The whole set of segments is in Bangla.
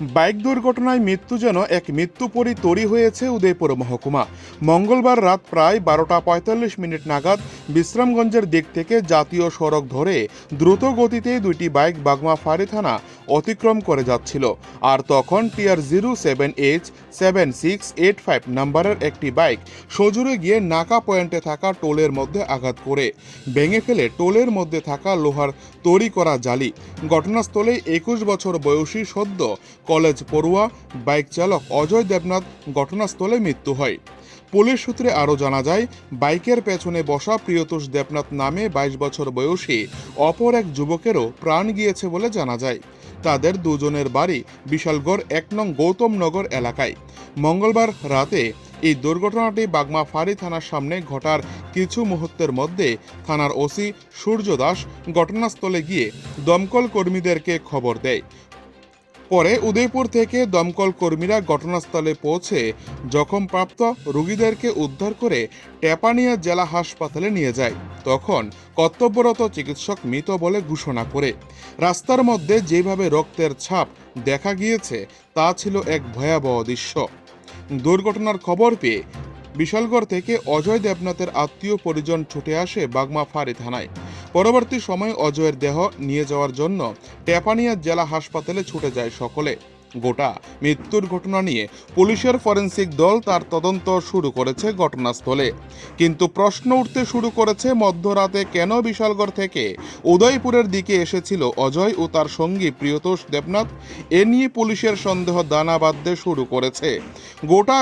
বাইক দুর্ঘটনায় মৃত্যু যেন এক মৃত্যুপরী তৈরি হয়েছে উদয়পুর মহকুমা। মঙ্গলবার রাত প্রায় বারোটা পঁয়তাল্লিশ মিনিট নাগাদ বিশ্রামগঞ্জের দিক থেকে জাতীয় সড়ক ধরে দ্রুত গতিতে দুইটি বাইক বাগমা ফাঁড়ি থানা অতিক্রম করে যাচ্ছিল। আর তখন TR zero seven H seven six eight five নাম্বারের একটি বাইক সজুরে গিয়ে নাকা পয়েন্টে থাকা টোলের মধ্যে আঘাত করে। ভেঙে ফেলে টোলের মধ্যে থাকা লোহার তৈরি করা জালি। ঘটনাস্থলে একুশ বছর বয়সী সদ্য কলেজ পড়ুয়া, বাইক চালক অজয় দেবনাথ ঘটনাস্থলে মৃত্যু হয়। পুলিশ সূত্রে আরও জানা যায়, বাইকের পেছনে বসা প্রিয়তোষ দেবনাথ নামে বাইশ বছর বয়সী অপর এক যুবকেরও প্রাণ গিয়েছে বলে জানা যায়। তাদের দুজনের বাড়ি বিশালগড় এক নং গৌতমনগর এলাকায়। মঙ্গলবার রাতে এই দুর্ঘটনাটি বাগমা ফাঁড়ি থানার সামনে ঘটার কিছু মুহূর্তের মধ্যে থানার ওসি সূর্য দাস ঘটনাস্থলে গিয়ে দমকল কর্মীদেরকে খবর দেয়। পরে উদয়পুর থেকে দমকল কর্মীরা ঘটনাস্থলে পৌঁছে জখমপ্রাপ্ত রোগীদেরকে উদ্ধার করে টেপানিয়া জেলা হাসপাতালে নিয়ে যায়। তখন কর্তব্যরত চিকিৎসক মৃত বলে ঘোষণা করে। রাস্তার মধ্যে যেভাবে রক্তের ছাপ দেখা গিয়েছে, তা ছিল এক ভয়াবহ দৃশ্য। দুর্ঘটনার খবর পেয়ে বিশালগড় থেকে অজয় দেবনাথের আত্মীয় পরিজন ছুটে আসে বাগমা ফাঁড়ি থানায়। পরবর্তী সময়ে অজয়ের দেহ নিয়ে যাওয়ার জন্য টেপানিয়া জেলা হাসপাতালে ছুটে যায় সকলে। গোটা মৃত্যুর ঘটনা নিয়ে পুলিশের ফরেন্সিক দল তার তদন্ত শুরু করেছে ঘটনাস্থলে। কিন্তু প্রশ্ন উঠতে শুরু করেছে মধ্যরাতে কেন বিশালগড় থেকে উদয়পুরের দিকে এসেছিল অজয় ও তার সঙ্গী প্রিয়তোষ দেবনাথ? এ নিয়ে পুলিশের সন্দেহ দানা বাঁধতে শুরু করেছে। গোটা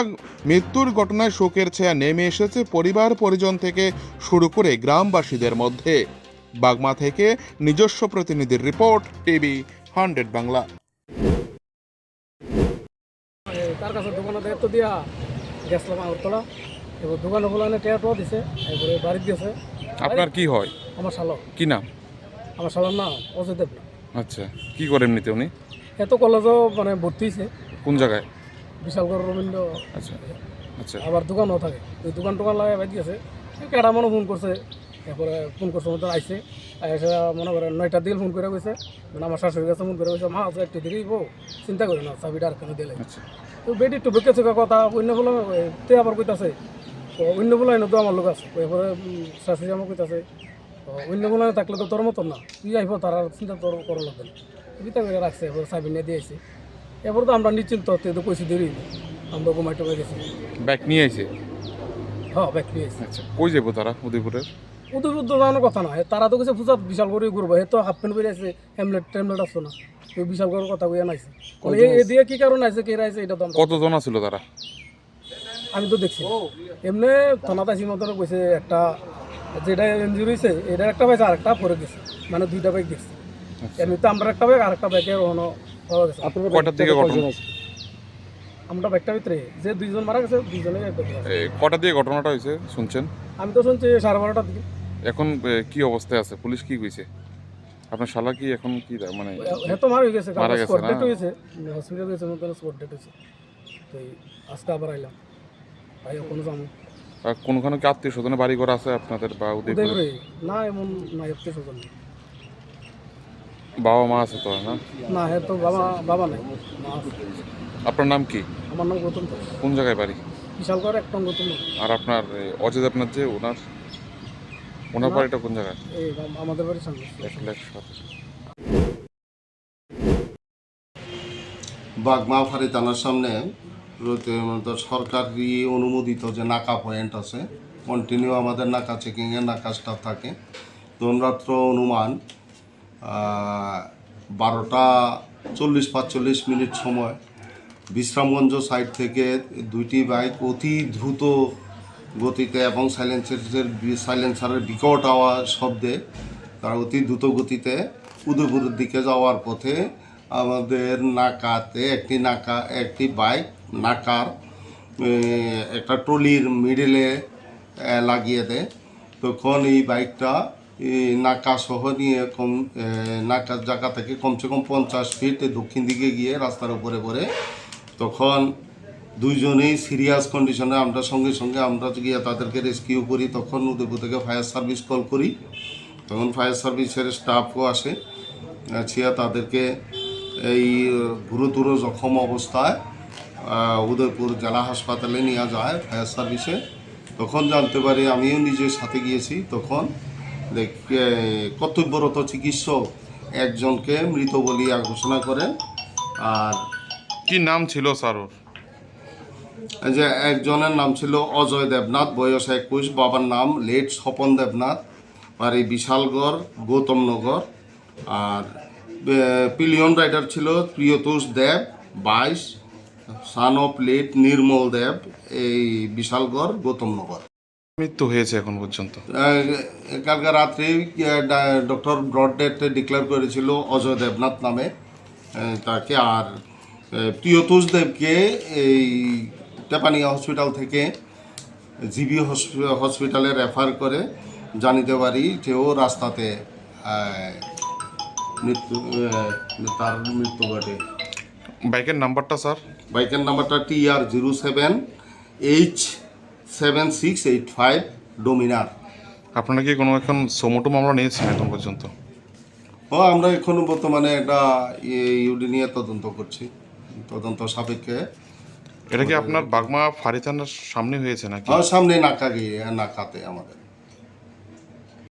মৃত্যুর ঘটনায় শোকের ছায়া নেমে এসেছে পরিবার পরিজন থেকে শুরু করে গ্রামবাসীদের মধ্যে। বাগমা থেকে নিজস্ব প্রতিনিধির রিপোর্ট টিভি হান্ড্রেড বাংলা। এ, তার কাছে দোকানে দায়িত্ব দিয়া গেছিলাম আগরতলা এবার দোকানে বলানে টেয়ারটাও দিছে এরপরে বাড়িতে গেছে আপনার কি হয়? আমার শালক কি নাম? আমার শালার নাম অজয় দেব আচ্ছা কি করে এমনিতে উনি? এত কলেজও মানে ভর্তি হয়েছে কোন জায়গায় বিশালগড় রবীন্দ্র আচ্ছা আচ্ছা। আবার দোকানও থাকে। ওই দোকান টোকান লাগাই বাড়ি গেছে কেডা মনে ফোন করছে এরপরে ফোন করছে মতো আইসে এসে মনে করে নয়টা দিল ফোন করে গেছে মানে আমার শাশুড়ি কাছে ফোন করে গেছে মা আচ্ছা একটু দেরি বউ চিন্তা করি না চাবিটা আর কেন দিলে? আচ্ছা। তো বেটি একটু বেঁকে চোখা কথা অন্য বলে তে আবার কইতাছে? তো অন্য বলে তো আমার লোক আছে। এরপরে শাশুড়ি আমার কইতাছে তো অন্য বলে থাকলে তো তোর মতন না তুই আইব তার আর চিন্তা তোর করা লাগবে বিতা করে রাখছে এবার সাবি নিয়ে দিয়েছে এরপর তো আমরা নিশ্চিন্ত তো কইছি দেরি আমরা ঘুমাই টুমাই গেছি ব্যাগ নিয়ে আইছে? হ্যাঁ ব্যাগ নিয়ে এসেছি আচ্ছা কই যাব তারা উদয়পুরের? উদয় উদ্যোগ জানার কথা না তারা তো কিছু পূজা বিশাল করে ঘুরবো হে তো হাফ প্যান্ট বেরিয়ে আছে হ্যামলেট ট্যামলেট আসতো না। তুই বিশাল করে কথা কইয়া নাইছে এ দিয়ে কি কারণ আছে কে রাইছে এটা তো কতজন ছিল তারা আমি তো দেখছি। এমনি থানাতে আসি মতন কইছে একটা যেটা ইঞ্জুরি হয়েছে এটা একটা বাইক আর একটা পরে গেছে মানে দুইটা বাইক দেখছি এমনিতে আমরা একটা বাইক আর একটা বাইকের ওখানে পাওয়া গেছে কয়টার দিকে ঘটনা? আমরা বাইকটার ভিতরে যে দুইজন মারা গেছে দুইজনে কটা দিয়ে ঘটনাটা হয়েছে শুনছেন? আমি তো শুনছি সাড়ে বারোটার দিকে। এখন কি অবস্থায় আছে? পুলিশ কি কইছে? আপনার শালা কি এখন কি মানে হে তো মারা হয়ে গেছে মারা গেছে না? হয়েছে হসপিটাল গেছে মতন স্পট ডেট হয়েছে। তো আজকে আবার আইলাম। ভাই কোনো যাব। আর কোনখানে কি আত্মীয় স্বজনের বাড়ি ঘর আছে আপনাদের বা উদয়পুরে? না এমন না এতে সুযোগ নেই। বাবা মা আছে তো না? না হে তো বাবা বাবা নাই। আপনার নাম কি? আমার নাম গৌতম কোন জায়গায় বাড়ি? বিশাল করে এক গৌতম আর আপনার অজিত আপনার যে ওনার? ওনার বাড়িটা কোন জায়গায়? আমাদের লাখ বাগমাফারি থানার সামনে সরকারি অনুমোদিত যে নাকা পয়েন্ট আছে কন্টিনিউ আমাদের নাকা চেকিংয়ের নাকা স্টাফ থাকে। দোনরাত্র অনুমান বারোটা চল্লিশ পাঁচচল্লিশ মিনিট সময়। বিশ্রামগঞ্জ সাইড থেকে দুইটি বাইক অতি দ্রুত গতিতে এবং সাইলেন্সারের সাইলেন্সারের বিকট আওয়াজ শব্দে তারা অতি দ্রুত গতিতে উদয়পুরের দিকে যাওয়ার পথে আমাদের নাকাতে একটি নাকা, একটি বাইক নাকার একটা ট্রলির মিডলে লাগিয়ে দেয়। তখন এই বাইকটা নাকা সহ নিয়ে কম নাকার জায়গা থেকে কমসে কম পঞ্চাশ ফিট দক্ষিণ দিকে গিয়ে রাস্তার উপরে পড়ে। তখন দুইজনেই সিরিয়াস কন্ডিশনে আমরা সঙ্গে সঙ্গে আমরা গিয়ে তাদেরকে রেস্কিউ করি, তখন উদয়পুর থেকে ফায়ার সার্ভিস কল করি। তখন ফায়ার সার্ভিসের স্টাফও আসে। ছিয়া তাদেরকে এই গুরুতর জখম অবস্থায় উদয়পুর জেলা হাসপাতালে নিয়ে যায় ফায়ার সার্ভিসে তখন জানতে পারি, আমিও নিজের সাথে গিয়েছি। তখন দেখ, কর্তব্যরত চিকিৎসক একজনকে মৃত বলিয়া ঘোষণা করেন। আর কি নাম ছিল স্যার যে একজনের নাম ছিল অজয় দেবনাথ বয়স একুশ বাবার নাম লেট স্বপন দেবনাথ আর এই বিশালগড় গৌতমনগর আর পিলিয়ন রাইডার ছিল প্রিয়তোষ দেব বাইশ সান অফ লেট নির্মল দেব এই বিশালগড় গৌতমনগর মৃত্যু হয়েছে এখন পর্যন্ত। কালকে রাত্রে ডক্টর ব্রড ডেট ডিক্লেয়ার করেছিল অজয় দেবনাথ নামে তাকে। আর প্রিয়তোষ দেবকে এই টেপানিয়া হসপিটাল থেকে জিবি হসপি- হসপিটালে রেফার করে জানিতে পারি যে ও রাস্তাতে মৃত্যু তার মৃত্যু ঘটে। বাইকের নাম্বারটা স্যার? বাইকের নাম্বারটা T R zero seven H seven six eight five Dominar. আপনারা কি কোনো এখন সোমোটো মামলা নিয়েছেন এখন পর্যন্ত? ও আমরা এখন বর্তমানে এটা ইউডি নিয়ে তদন্ত করছি। তদন্ত সাপেক্ষে এটা কি আপনার বাগমা ফারিথানার সামনে হয়েছে নাকি? আমার সামনে নাকা গিয়ে নাকাতে আমাদের।